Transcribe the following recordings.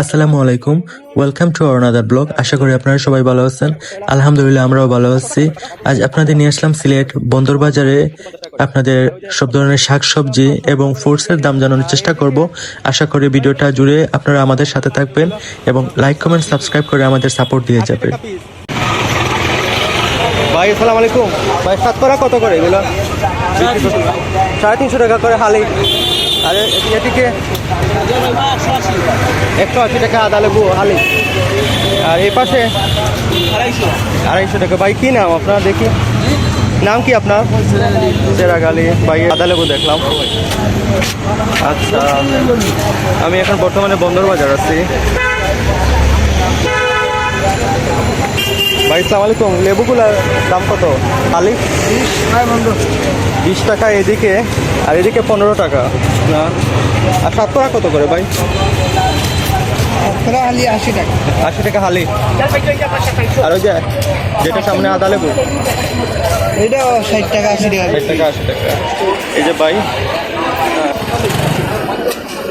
আসসালামু আলাইকুম। Welcome to another blog আশা করি আপনারা সবাই ভালো আছেন। আলহামদুলিল্লাহ আমরাও ভালো আছি। আজ আপনাদের নিয়ে আসলাম সিলেট বন্দর বাজারে আপনাদের সব ধরনের শাকসবজি এবং ফ্রুটসের দাম জানানোর চেষ্টা করব। আশা করি ভিডিওটা জুড়ে আপনারা আমাদের সাথে থাকবেন এবং লাইক কমেন্ট সাবস্ক্রাইব করে আমাদের সাপোর্ট দিয়ে যাবেন ভাই আসসালামু আলাইকুম। ভাই সাতকরা কত করে এগুলো? সাড়ে তিনশো টাকা করে হালি। আর এদিকে একশো আশি টাকা আদা লেবু আলি। আর এই পাশে আড়াইশো টাকা। ভাই কি নাম আপনার? দেখি। নাম কি আপনার? সেরাগালি ভাই আদা লেবু দেখলাম। আচ্ছা আমি এখন বর্তমানে বন্দর বাজার আছি। ভাই সালাম আলাইকুম। লেবুগুলার দাম কত? আলি? বিশ টাকা এদিকে। আর এদিকে পনেরো টাকা না আর সাতকরা কত করে ভাই আলি আশি টাকা আশি টাকা হালি আর ওই যে যেটা সামনে আদা লেবু এটাও ষাট টাকা আশি টাকা ষাট টাকা আশি টাকা এই যে ভাই হ্যাঁ।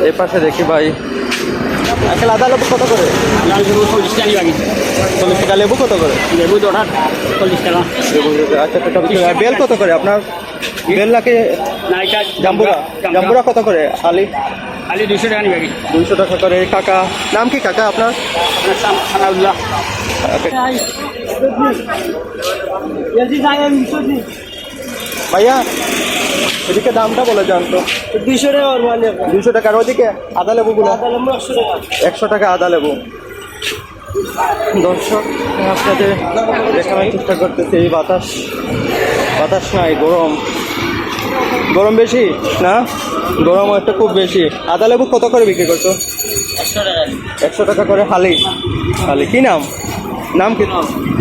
এই পাশে দেখি ভাই আজকাল আদা লেবু কত করে চল্লিশ টাকা লেবু কত করে লেবু আচ্ছা আচ্ছা চল্লিশ টাকা। আর বেল কত করে আপনার বেল নাকি জাম্বুরা। জাম্বুরা। কত করে আলি? খালি দুশো টাকা নিবে। দুইশো টাকা করে। কাকা নাম কি কাকা আপনার? সানাউল্লাহ। ভাইয়া এদিকে দামটা বলে যান তো। দুইশো টাকা দুইশো টাকার ওদিকে আদা লেবুগুলো? একশো টাকা আদা লেবু। দর্শক, আপনাদের দেখানোর চেষ্টা করতেছি এই বাতাস। বাতাস নাই, গরম। গরম বেশি, না? গরম একটা খুব বেশি। আদা লেবু কত করে বিক্রি করছ? একশো টাকা করে হালি। হালি, কি নাম? নাম কি?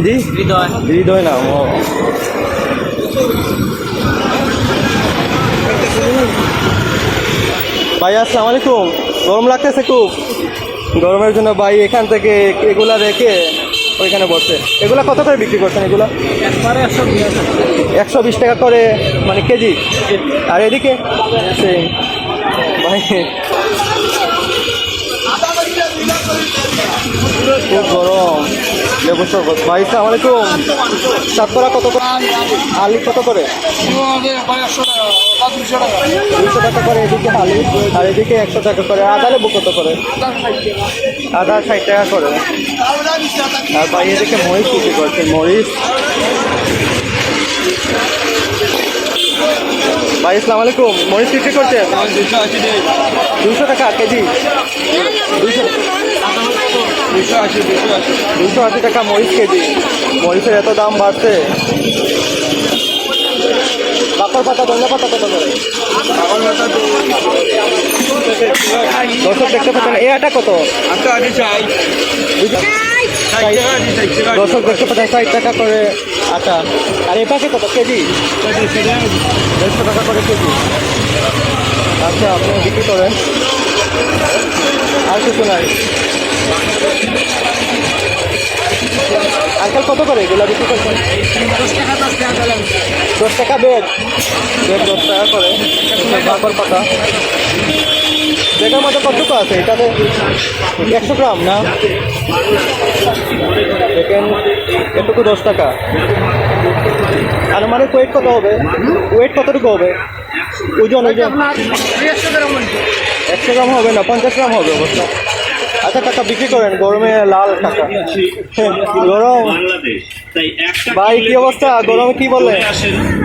জি? হৃদয় হৃদয় নাম, ও। ভাই, আসসালামু আলাইকুম। গরম লাগতেছে খুব। গরমের জন্য ভাই এখান থেকে এগুলা রেখে ওইখানে বসে। এগুলো কত করে বিক্রি করছেন এগুলা? একশো বিশ টাকা। করে মানে কেজি? আর এদিকে? সেই ভাই। খুব গরম। লেবু শরবত ভাই আসসালামু আলাইকুম সাতকরা কত করে? আলি কত করে? দুশো টাকা করে, এদিকে আলি আর এদিকে একশো টাকা করে। আদা লেবু কত করে? আদা ষাট টাকা করে। আর ভাই, এদিকে মরিচ বিক্রি করছে মরিচ ভাই, আসসালামু আলাইকুম। মরিচ বিক্রি করছে দুশো টাকা কেজি। দুশো দুশো আশি টাকা মরিচ কেজি। মরিচের এত দাম বাড়ছে। কাপড় পাতা, ধনিয়া পাতা কত করে? দর্শক দেখতে পাচ্ছেন এ আটা কত? দর্শক দেখতে পাচ্ছেন, ষাট টাকা করে আটা। আর এ পাশে কত কেজি? দেড়শো টাকা করে কেজি। আচ্ছা আপনি বিক্রি করেন। আর কিছু নাই। আজকাল কত করে এগুলো বিক্রি করছেন? দশ টাকা বেড বেড দশ টাকা করে। কাপড় পাতা। বেডের মধ্যে কতটুকু আছে? এটাতে একশো গ্রাম, না? এটুকু দশ টাকা। আর মানে ওয়েট কত হবে? ওয়েট কতটুকু হবে? ওজন ওজন। একশো গ্রাম হবে না, পঞ্চাশ গ্রাম হবে অবশ্য আচ্ছা টাকা বিক্রি করেন গরমে লাল টাকা। গরম। বাংলাদেশ। ভাই কি অবস্থা? গরমে কি বলে?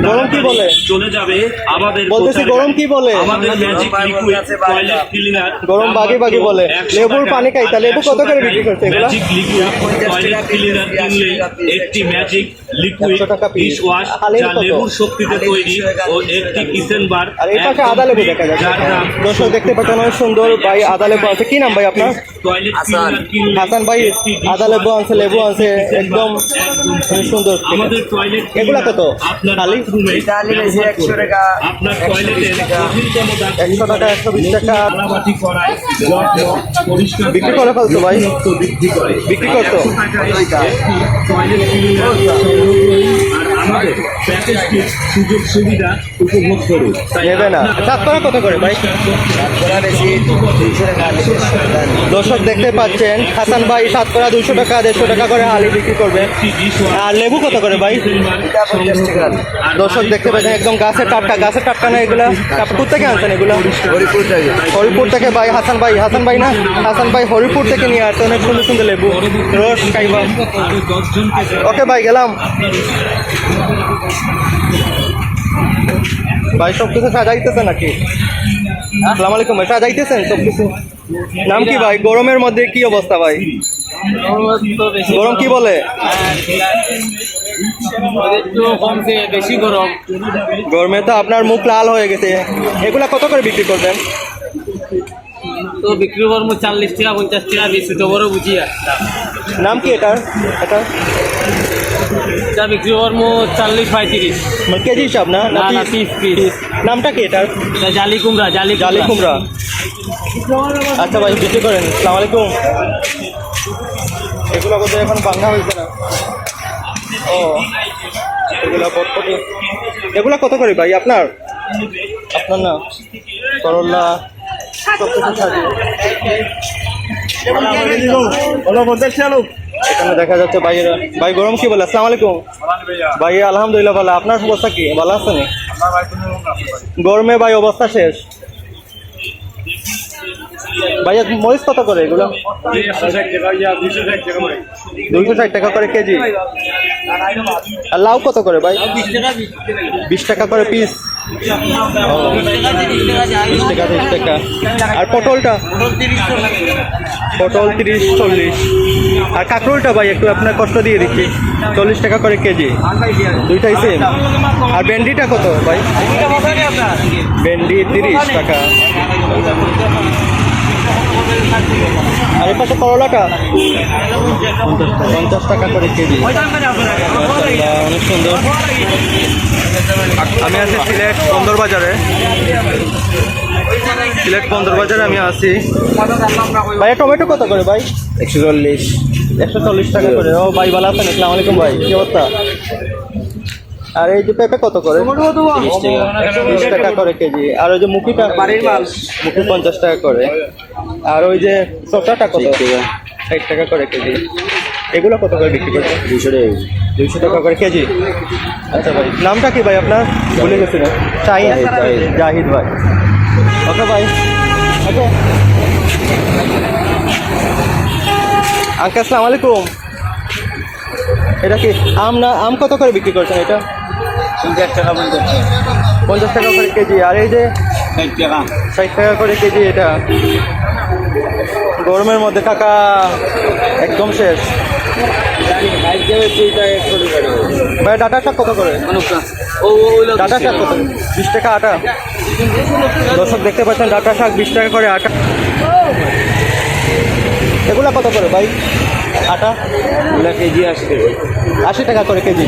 গরম কি বলে? চলে যাবে। আমাদের বলতেছি গরম কি বলে? আমাদের ম্যাজিক লিকুইড টয়লেট ক্লিনার গরম বাগি বাগি বলে। লেবুর পানি খাই তা লেবু কত করে বিক্রি করছে এগুলা? ম্যাজিক লিকুইড টয়লেট ক্লিনার কিনলে একটি ম্যাজিক লিকুইড 100 টাকা piece। ডিশ ওয়াশ যা লেবুর শক্তিতে তৈরি ও একটি কিচেন বার। আর এই পাশে আদা লেবু দেখা যাচ্ছে। দর্শক দেখতে পাচ্ছেন অনেক সুন্দর ভাই আদা লেবু আছে। কি নাম ভাই আপনার? টয়লেট ক্লিনার কিনলে হাসান ভাই আদা লেবু আছে লেবু আছে একদম সুন্দর আমাদের টয়লেট এগুলা কত? আপনার খালি? বাথরুমে বেশি একশো টাকা আপনার টয়লেটের কঠিনতম একশো টাকা একশো বিশ টাকা। বিক্রি করে ফেলতো ভাই? করে। বিক্রি করতো আমাদের প্যাকেজটির সুযোগ সুবিধা উপভোগ করুন। নেবে না। সাতকরা কত করে ভাই? দর্শক দেখতে পাচ্ছেন হাসান ভাই সাতকরা দুশো টাকা দেড়শো টাকা করে আলি বিক্রি করবে। আর লেবু কত করে ভাই? দর্শক দেখতে পাচ্ছেন একদম গাছের টাটকা গাছের টাটকা না এগুলা? কোথা থেকে আনছেন এগুলা? হরিপুর থেকে। হরিপুর থেকে ভাই হাসান ভাই হাসান ভাই না? হাসান ভাই হরিপুর থেকে নিয়ে আসছে অনেক সুন্দর সুন্দর লেবু। রস খাইবা ওকে ভাই গেলাম। ভাই সব কিছু সাজাইতেছে নাকি? আসসালামু আলাইকুম ভাই সাজাইতেছেন সব কিছু? নাম কি ভাই? গরমের মধ্যে কি অবস্থা ভাই? গরম কি বলে? বেশি গরম গরমে তো আপনার মুখ লাল হয়ে গেছে। এগুলা কত করে বিক্রি করবেন? তো বিক্রি করব চল্লিশ টাকা পঞ্চাশ টাকা বেশি তো বড় বুঝি নাম কি এটার? এটা এটা বিক্রি করব চল্লিশ পঁয়ত্রিশ। মানে কেজি হিসাব না? না, না, piece, piece। নামটা কি এটার? এটা জালি কুমড়া জালি জালি কুমড়া। আচ্ছা ভাই বিক্রি করেন। সালাম আলাইকুম। এগুলো বোধ এখন বাংলা হয়েছে না? ও এগুলো বটপটি। এগুলো কত করে ভাই? আপনার? আপনার না? করল্লা সব কিছু থাকে এখানে দেখা যাচ্ছে ভাইয়েরা ভাই গরম কি বলে? আসসালাম আলাইকুম। ভাই আলহামদুলিল্লাহ ভালো। আপনার অবস্থা কি? ভালো আছেন? গরমে ভাই অবস্থা শেষ। ভাইয়া, মরিচ কত করে এগুলো? দুইশো ষাট টাকা করে কেজি। আর লাউ কত করে ভাই? বিশ টাকা করে পিস বিশ টাকা বিশ টাকা। আর পটলটা? পটল তিরিশ, চল্লিশ। আর কাঁকরোলটা ভাই, একটু আপনার কষ্ট দিয়ে দিচ্ছি। চল্লিশ টাকা করে কেজি। দুইটাই সেম আর ভেন্ডিটা কত ভাই? ভেন্ডি তিরিশ টাকা। আর পাশে করলাটা? পঞ্চাশ টাকা করে কেজি। অনেক সুন্দর। আমি আছি সিলেট বন্দর বাজারে সিলেট বন্দর বাজারে আমি আছি। ভাই টমেটো কত করে ভাই? একশো চল্লিশ। একশো চল্লিশ টাকা করে। ও ভাই ভালো আছেন আসসালামু আলাইকুম ভাই কি অবস্থা? আর এই যে পেঁপে কত করে? বিশ টাকা করে কেজি। আর ওই যে মুখিটা? বাড়ির মাল। মুখি পঞ্চাশ টাকা করে। আর ওই যে শসাটা কত? ষাট টাকা। করে কেজি। এগুলো কত করে বিক্রি করছে দুশো টাকা দুইশো টাকা করে কেজি? আচ্ছা ভাই নামটা কি ভাই আপনার? ভুলে গেছিলেন শাহিদ জাহিদ ভাই। ওকে ভাই। ওকে। আঙ্কেল আসসালামু আলাইকুম। এটা কি আম না আম কত করে বিক্রি করছেন এটা? পঞ্চাশ টাকা পঞ্চাশ টাকা করে কেজি। আর এই যে ষাট টাকা ষাট টাকা করে কেজি এটা। গরমের মধ্যে কাকা একদম শেষ। ভাই ডাটা শাক কত করে? ও ডাটা শাক কত? বিশ টাকা আটা। দর্শক দেখতে পাচ্ছেন ডাটা শাক বিশ টাকা করে আটা। এগুলা কত করে ভাই? আটা? ওগুলা কেজি টাকা। আশি টাকা করে কেজি।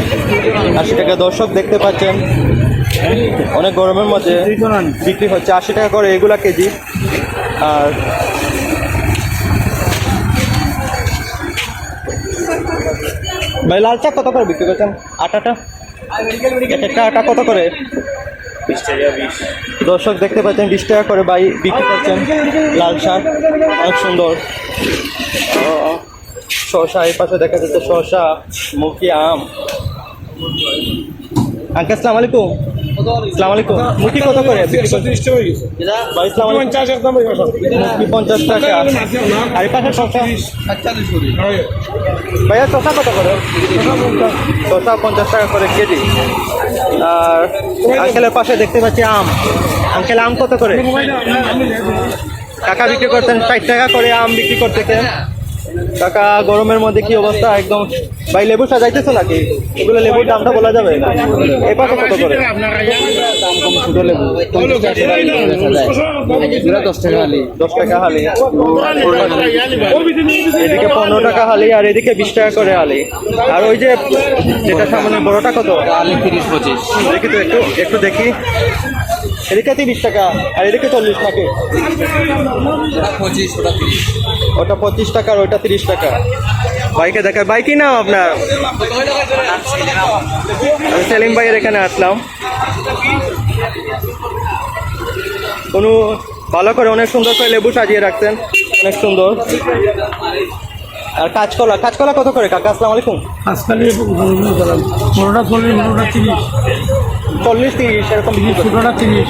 আশি টাকা। দর্শক দেখতে পাচ্ছেন অনেক গরমের মধ্যে বিক্রি হচ্ছে। আশি টাকা করে এগুলা কেজি। আর ভাই, লাল চা কত করে বিক্রি করছেন? আটাটা একটা আটা কত করে? দর্শক দেখতে পাচ্ছেন, বিশ টাকা করে বাই বিক্রি করছেন লাল শাক অনেক সুন্দর। শসা, এই পাশে দেখা যাচ্ছে শসা মুখি আম। আঙ্কেল, আসসালামু আলাইকুম। আসসালামু আলাইকুম মুখি কত? করে পঞ্চাশ টাকা। আর পাশে শসা? ভাইয়া শসা কত করে? শসা পঞ্চাশ। টাকা করে কেজি। আর আঙ্কেলের পাশে দেখতে পাচ্ছি আম। আঙ্কেল আম কত করে? টাকা বিক্রি করতেন ষাট টাকা করে আম বিক্রি করতেছেন। কাকা গরমের মধ্যে কি অবস্থা? একদম ভাই লেবু সাজাইতেছো নাকি? এগুলো লেবুর দামটা বলা যাবে? এ পাশে কত করে? ছোট লেবু দশ টাকা আলি দশ টাকা হালি। এদিকে পনেরো টাকা হালি আর এদিকে বিশ টাকা করে হালি। আর ওই যে যেটা সামনে বড়টা কত? আলি তিরিশ পঁচিশ। দেখি তো একটু একটু দেখি। এদিকে তিরিশ টাকা, আর এদিকে চল্লিশ নাকি ওটা পঁচিশ টাকা আর ওইটা তিরিশ টাকা। বাইকে দেখায় বাইক কি নাম আপনার? সেলিম ভাইয়ের এখানে আসলাম। কোনো ভালো করে অনেক সুন্দর করে লেবু সাজিয়ে রাখছেন। অনেক সুন্দর। আর কাঁচকলা কাঁচকলা কত করে কাকা? আসসালামু আলাইকুম। পনেরোটা চল্লিশ পনেরোটা তিরিশ। চল্লিশ তিরিশ এরকম ছোটোটা তিরিশ।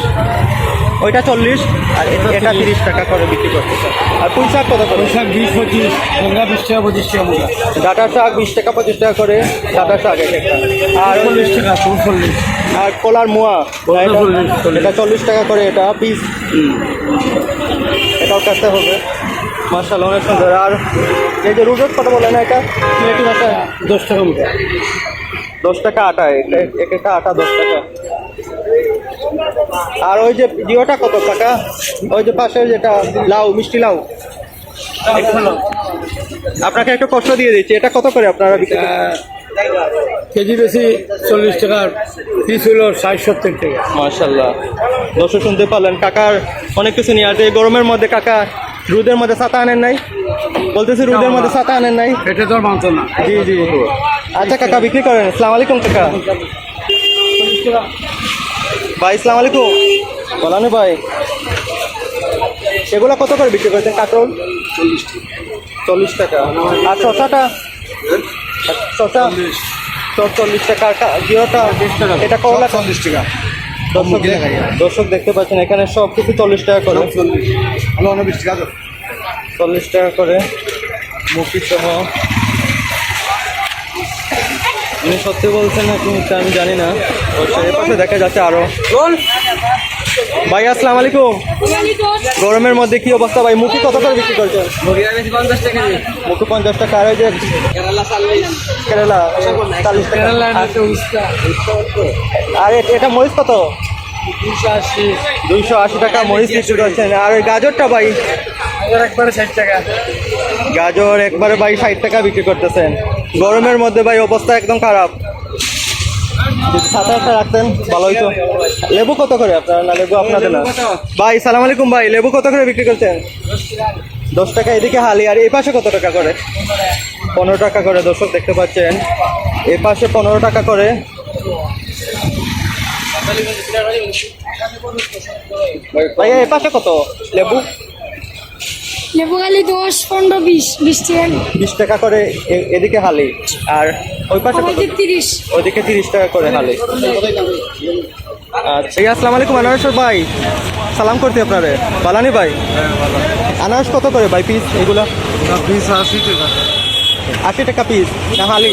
ওইটা চল্লিশ আর এটা তিরিশ। টাকা করে বিক্রি করতেছে আর পুঁই শাক কত করে? শাক বিশ পঁচিশ ঠেঙ্গা বিশ টাকা পঁচিশ টাকা মোটা ডাটা শাক বিশ টাকা পঁচিশ টাকা করে ডাটা শাক এক একটা। আর চল্লিশ টাকা চল্লিশ আর কলার মোয়া এটা- চল্লিশ, টাকা করে এটা পিস এটাও কাটতে হবে। মার্শাল অনেক সুন্দর। আর এই যে রুজত কত বলে না এটা? সিলেটি ভাষায় দশ টাকা মোটা দশ টাকা আটা এক এক একটা আটা দশ টাকা। আর ওই যে জিওটা কত টাকা? ওই যে পাশে যেটা লাউ মিষ্টি লাউ। আপনাকে একটু কষ্ট দিয়ে দিচ্ছি এটা কত করে আপনারা কেজি বেশি চল্লিশ টাকা পিস হলো ষাট সত্তর টাকা। মার্শাল্লাহ দর্শক শুনতে পারলেন কাকার অনেক কিছু নিয়ে এই গরমের মধ্যে কাকা রোদের মধ্যে ছাতা আনেন নাই? বলতেছি রোদের মধ্যে ছাতা আনেন নাই। এটা তো মানতো না। জি জি। আচ্ছা কাকা বিক্রি করেন। আসসালামু আলাইকুম কাকা। ভাই আসসালামু আলাইকুম। বলানি ভাই এগুলা কত করে বিক্রি করছেন কাকরোল? চল্লিশ টাকা। আর শশাটা শশা চল্লিশ। টাকা। এটা করলা চল্লিশ টাকা। দর্শক দর্শক দেখতে পাচ্ছেন এখানে সব কিছু চল্লিশ টাকা করে। উনবিশ টাকা চল্লিশ টাকা করে মুখি সহ। উনি সত্যি বলছেন না কিন্তু আমি জানি না। অবশ্যই পাশে দেখা যাচ্ছে আরও। ভাই আসসালামু আলাইকুম। গরমের মধ্যে কি অবস্থা ভাই? মুখি কত করে বিক্রি করছেন? মুখি পঞ্চাশ টাকা। আর যে কেরালা চাল্লিশ টাকা। আর এটা মরিচ কত? দুইশো আশি টাকা মরিচ বিক্রি করছেন। আর ওই গাজরটা ভাই? গাজর একবারে ভাই ষাট টাকা বিক্রি করতেছেন। গরমের মধ্যে ভাই অবস্থা একদম খারাপ। রাখতেন, ভালো হইতো। লেবু কত করে আপনার? লেবু ভাই, সালাম আলাইকুম ভাই, লেবু কত করে বিক্রি করছেন দশ টাকা এদিকে হালি, আর কত টাকা করে? পনেরো টাকা করে দেখতে পাচ্ছেন। পনেরো টাকা করে। ভাইয়া, এ পাশে কত? লেবু? লেবু খালি দশ পনেরো বিশ বিশ টাকা। বিশ টাকা করে এদিকে হালি আর ওই পাশে তিরিশ। ওইদিকে তিরিশ টাকা করে হালি। আচ্ছা আসসালাম আসসালামু আলাইকুম আনারস ভাই। সালাম করতে আপনারে। বালানি ভাই? আনারস কত করে ভাই পিস এগুলা পিস আশি টাকা। আশি টাকা পিস না হালি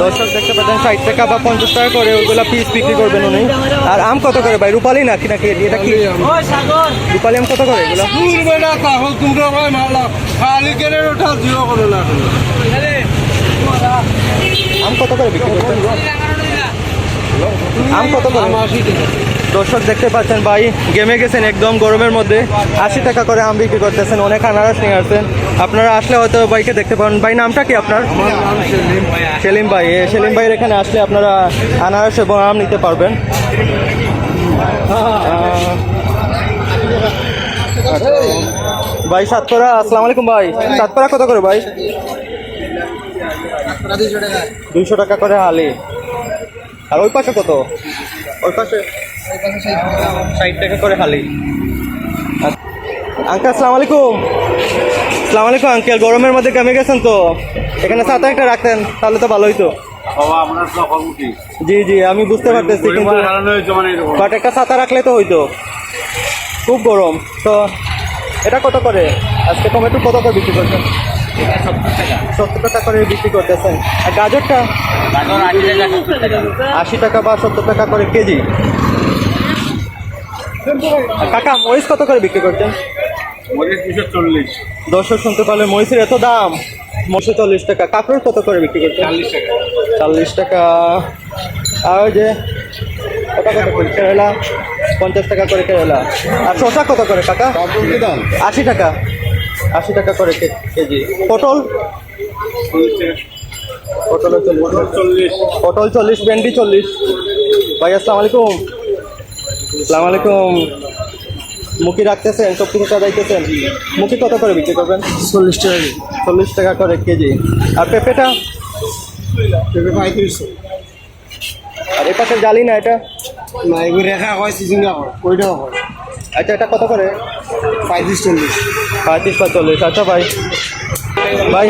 দর্শক দেখতে পাচ্ছেন ষাট টাকা বা পঞ্চাশ টাকা করে ওইগুলা পিস বিক্রি করবেন উনি। আর আম কত করে ভাই? রূপালি নাকি নাকি? এটা কি? রূপালি আম। কত করে এগুলো? কেনে না। আম কত করে বিক্রি করছেন? আম কত করে? আশি টাকা। দর্শক দেখতে পাচ্ছেন ভাই গেমে গেছেন একদম গরমের মধ্যে। আশি টাকা করে আম বিক্রি করতেছেন অনেক আনারস নিয়ে আসছেন। আপনারা আসলে হয়তো বাইকে দেখতে পাবেন ভাই নামটা কি আপনার? সেলিম ভাই। সেলিম ভাইয়ের এখানে আসলে আপনারা আনারস এবং আম নিতে পারবেন। ভাই সাতকরা আসসালামু আলাইকুম ভাই। সাতকরা কত করে ভাই? দুইশো টাকা করে হালি। আর ওই পাশে কত? ওই পাশে ষাট টাকা করে হালি। আঙ্কেল আসসালামু আলাইকুম। আসসালামু আলাইকুম আঙ্কেল। গরমের মধ্যে কমে গেছেন তো। এখানে ছাতা একটা রাখতেন তাহলে তো ভালো হইতো। জি জি আমি বুঝতে পারতেছি কিন্তু কারণে হয়েছে মানে এরকম। বাট একটা ছাতা রাখলে তো হইতো। খুব গরম। তো এটা কত করে? আজকে টমেটো কত করে বিক্রি করছেন? সত্তর টাকা করে বিক্রি করতেছেন। আর গাজরটা? আশি টাকা বা সত্তর টাকা করে কেজি। কাকা মহিষ কত করে বিক্রি করছেন? দর্শক শুনতে পারলে মহিষের এত দাম? মরিচে চল্লিশ টাকা। কাঁকড়োর কত করে বিক্রি করছেন? চল্লিশ টাকা। চল্লিশ টাকা। আর ওই যে কত কত করে? কেরালা পঞ্চাশ টাকা করে কেরালা। আর শসা কত করে কাকা? আশি টাকা। আশি টাকা করে কেজি। পটল? পটল চল্লিশ চল্লিশ। পটল চল্লিশ ভেন্ডি চল্লিশ। ভাই আসসালামু আলাইকুম। আসসালামু আলাইকুম। মুখি রাখতেছেন সব কিছু সাজাইতেছেন মুখি কত করে বিক্রি করবেন? চল্লিশ টাকা চল্লিশ টাকা করে কেজি। আর পেঁপেটা? কেজি পঁয়ত্রিশশো আর এ পাশে জালি না এটা? না এগুলো রেখা হয় সিজিঙ্গা হয় ওইটাও হয়। আচ্ছা এটা কত করে? পঁয়ত্রিশ চল্লিশ। পঁয়ত্রিশ বা চল্লিশ। আচ্ছা ভাই। ভাই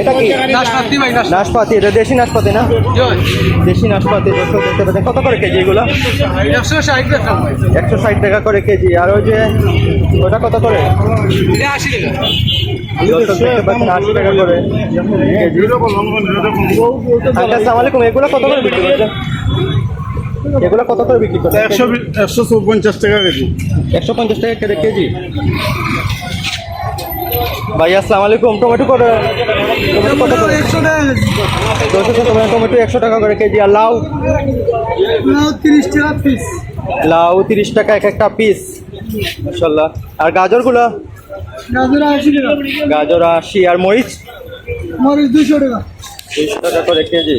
এটা কি? নাশপাতি ভাই নাশপাতি। এটা দেশি নাশপাতি না? দেশি নাশপাতি দর্শক দেখতে পাচ্ছেন। কত করে কেজি এগুলো? একশো ষাট টাকা একশো ষাট টাকা করে কেজি। আর ওই যে ওটা কত করে? এটা আশি টাকা। দর্শক দেখতে পাচ্ছেন আশি টাকা করে কেজি। আসসালামু আলাইকুম এগুলো কত করে বিক্রি করছেন? এগুলো কত করে বিক্রি করছেন? একশো একশো পঞ্চাশ টাকা কেজি। একশো পঞ্চাশ টাকা করে কেজি? ভাই আসসালাম আলাইকুম। টমেটো কত? দশ টমেটো একশো টাকা করে কেজি আর লাউ? তিরিশ টাকা পিস লাউ তিরিশ টাকা এক একটা পিস মাসাল্লাহ আর গাজরগুলো? গাজর আশি গাজর আশি। আর মরিচ? মরিচ দুশো টাকা। দুইশো টাকা করে কেজি।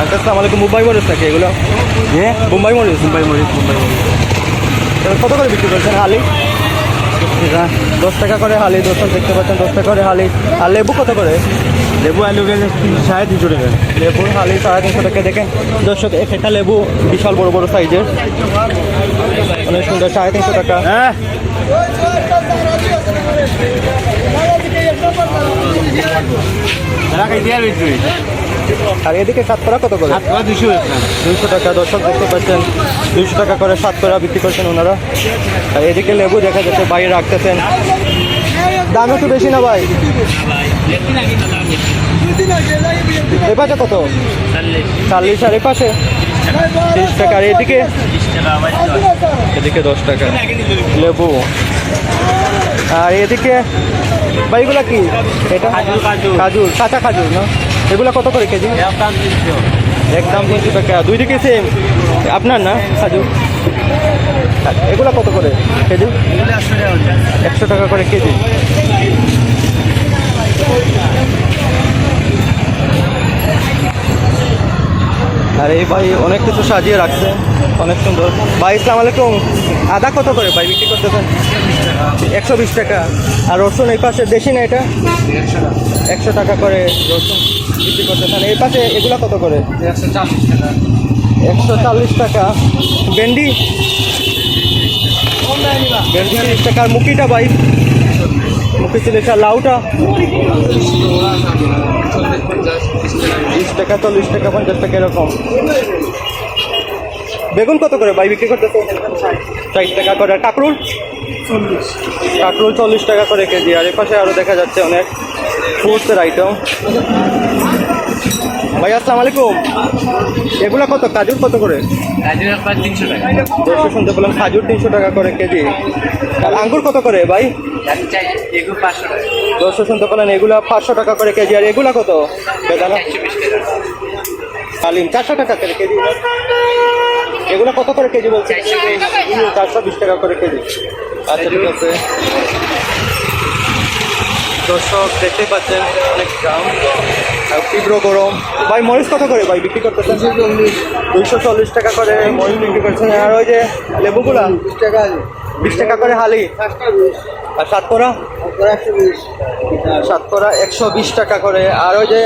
আচ্ছা আসসালামু আলাইকুম। মুম্বাই মরিচ থাকে এগুলো? হ্যাঁ? মুম্বাই মরিচ। মুম্বাই মরিচ মুম্বাই মরিচ। কত করে বিক্রি করছেন হালি? দশ টাকা করে হালি দর্শক দেখতে পাচ্ছেন দশ টাকা করে হালি। আর লেবু কত করে? লেবু আলু সাড়ে তিনশো টাকা। লেবুর হালি সাড়ে তিনশো টাকা। দেখেন দর্শক এক একটা লেবু বিশাল বড় বড় সাইজের। অনেক সুন্দর সাড়ে তিনশো টাকা। হ্যাঁ। আর এদিকে সাতকরা কত করে? দুশো দুইশো টাকা দর্শক দেখতে পাচ্ছেন দুইশো টাকা করে সাতকরা বিক্রি করছেন ওনারা। আর এদিকে লেবু দেখা যাচ্ছে বাইরে রাখতেছেন। দাম একটু বেশি না ভাই? এ পাশে কত? চাল্লিশ আর এপাশে পাশে? তিরিশ টাকা। আর এদিকে? এদিকে দশ টাকা। লেবু। আর এদিকে ভাই এগুলা কি? এটা? খাজুর কাঁচা খাজুর না? এগুলা কত করে কেজি? একদম তিনশো টাকা দুই দিকে সেম আপনার না খাজুর এগুলা কত করে কেজি? একশো টাকা করে। কেজি। আর এই ভাই অনেক কিছু সাজিয়ে রাখছে অনেক সুন্দর। ভাই ইসলাম আলাইকুম। আদা কত করে ভাই বিক্রি করতেছেন? একশো বিশ টাকা। আর রসুন এই পাশে দেশি না এটা? একশো টাকা করে রসুন বিক্রি করতেছেন এই পাশে এগুলা কত করে? একশো চাল্লিশ টাকা। একশো চাল্লিশ টাকা ভেন্ডি? ভেন্ডি তিরিশ টাকা। আর মুখিটা ভাই? মুখি চল্লিশ আর লাউটা? বিশ টাকা চল্লিশ টাকা পঞ্চাশ টাকা এরকম। বেগুন কত করে ভাই বিক্রি করতে ষাট টাকা করে। আর কাঁকরুল? কাঁকরুল চল্লিশ টাকা করে কেজি। আর এপাশে আরও দেখা যাচ্ছে অনেক। ফ্রুটসের আইটেম ভাই আসসালামু আলাইকুম। এগুলো কত? কাজুর কত করে? দর্শক শুনতে পেলাম খাজুর তিনশো টাকা করে কেজি। আর আঙ্গুর কত করে ভাই? দর্শক শুনতে পেলেন এগুলা পাঁচশো টাকা করে কেজি। আর এগুলা কত? বেদানা? হালিম চারশো টাকা করে কেজি। এগুলো কত করে কেজি বলছে চারশো বিশ টাকা করে কেজি। আচ্ছা ঠিক আছে। দর্শক দেখতে পাচ্ছেন, অনেক আর তীব্র গরম। ভাই, মরিচ কত করে? ভাই, বিক্রি করতেছেন দুইশো চল্লিশ টাকা করে মরিচ বিক্রি করছেন। আর ওই যে লেবুগুলা? টাকা বিশ টাকা করে হালি। আর সাতকরা? সাতকরা একশো বিশ টাকা করে। আর ওই যে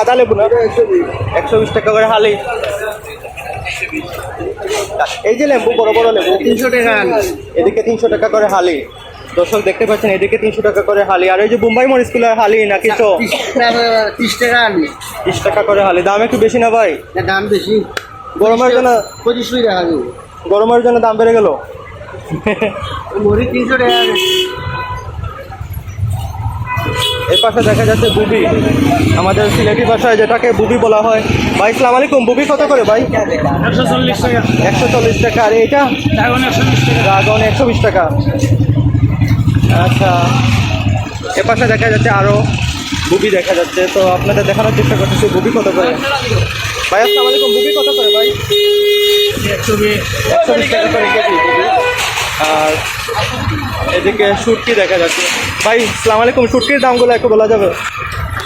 আদা লেবু না? একশো বিশ টাকা করে হালি। এই যে লেবু, বড় বড় লেবু, তিনশো টাকা। এদিকে তিনশো টাকা করে হালি। দর্শক দেখতে পাচ্ছেন এদিকে তিনশো টাকা করে হালি। আর এই যে বোম্বাই মরিচগুলো হালি নাকি তো তিরিশ টাকা আনি বিশ টাকা করে হালি। দাম একটু বেশি না ভাই? দাম বেশি। গরমের জন্য পঁচিশশো টাকা গরমের জন্য দাম বেড়ে গেল? মরি তিনশো টাকা এই পাশে দেখা যাচ্ছে বুবি। আমাদের সিলেটি ভাষায় যেটাকে বুবি বলা হয়। ভাই সালাম আলাইকুম বুবি কত করে ভাই? একশো চল্লিশ টাকা। একশো চল্লিশ টাকা। আর এইটা? এখন একশো বিশ টাকা। ড্রাগন একশো বিশ টাকা। আচ্ছা। এপাশে পাশে দেখা যাচ্ছে আরও বুবি দেখা যাচ্ছে। তো আপনাদের দেখানোর চেষ্টা করতেছি বুবি কত করে? ভাই, আসসালাম আলাইকুম বুবি কত করে ভাই? একশো একশো বিশ টাকা করে কেজি আর এদিকে সুটকি দেখা যাচ্ছে। ভাই সালাম আলাইকুম সুটকির দামগুলো একটু বলা যাবে?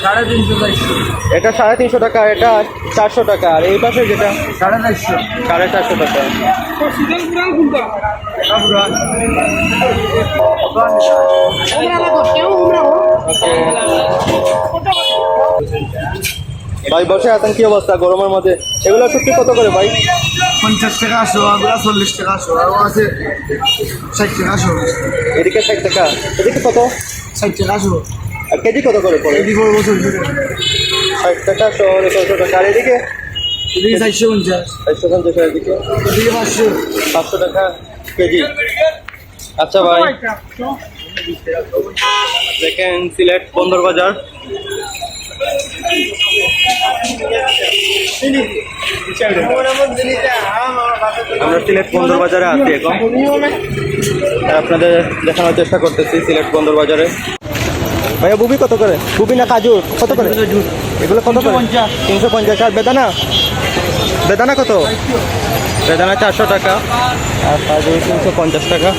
সাড়ে তিনশো চারশো এটা সাড়ে তিনশো টাকা এটা চারশো টাকা আর এই পাশে যেটা? সাড়ে চারশো। সাড়ে চারশো টাকা। ভাই বসে আছেন কি অবস্থা গরমের মধ্যে? এগুলো সত্যি কত করে ভাই? পঞ্চাশ টাকা আসো আমরা চল্লিশ টাকা আসো আরও আছে ষাট টাকা আসো। এদিকে ষাট টাকা এদিকে কত? ষাট টাকা আসো। আর কেজি কত করে পড়ে? বলব চল্লিশ টাকা ষাট টাকা শহরে ছশো টাকা। আর এদিকে? এদিকে চারশো পঞ্চাশ। চারশো পঞ্চাশ আর এদিকে এদিকে পাঁচশো। পাঁচশো টাকা কেজি। আচ্ছা ভাই। দেখেন সিলেট বন্দর বাজার। আমরা সিলেট বন্দর বাজারে আছি এখন। আপনাদের দেখানোর চেষ্টা করতেছি সিলেট বন্দর বাজারে। ভাইয়া বুবি কত করে? বুবি না কাজু? কত করে? এগুলো কত করে? তিনশো পঞ্চাশ। আর বেদানা? বেদানা কত? বেদানা চারশো টাকা। আর কাজু তিনশো পঞ্চাশ টাকা।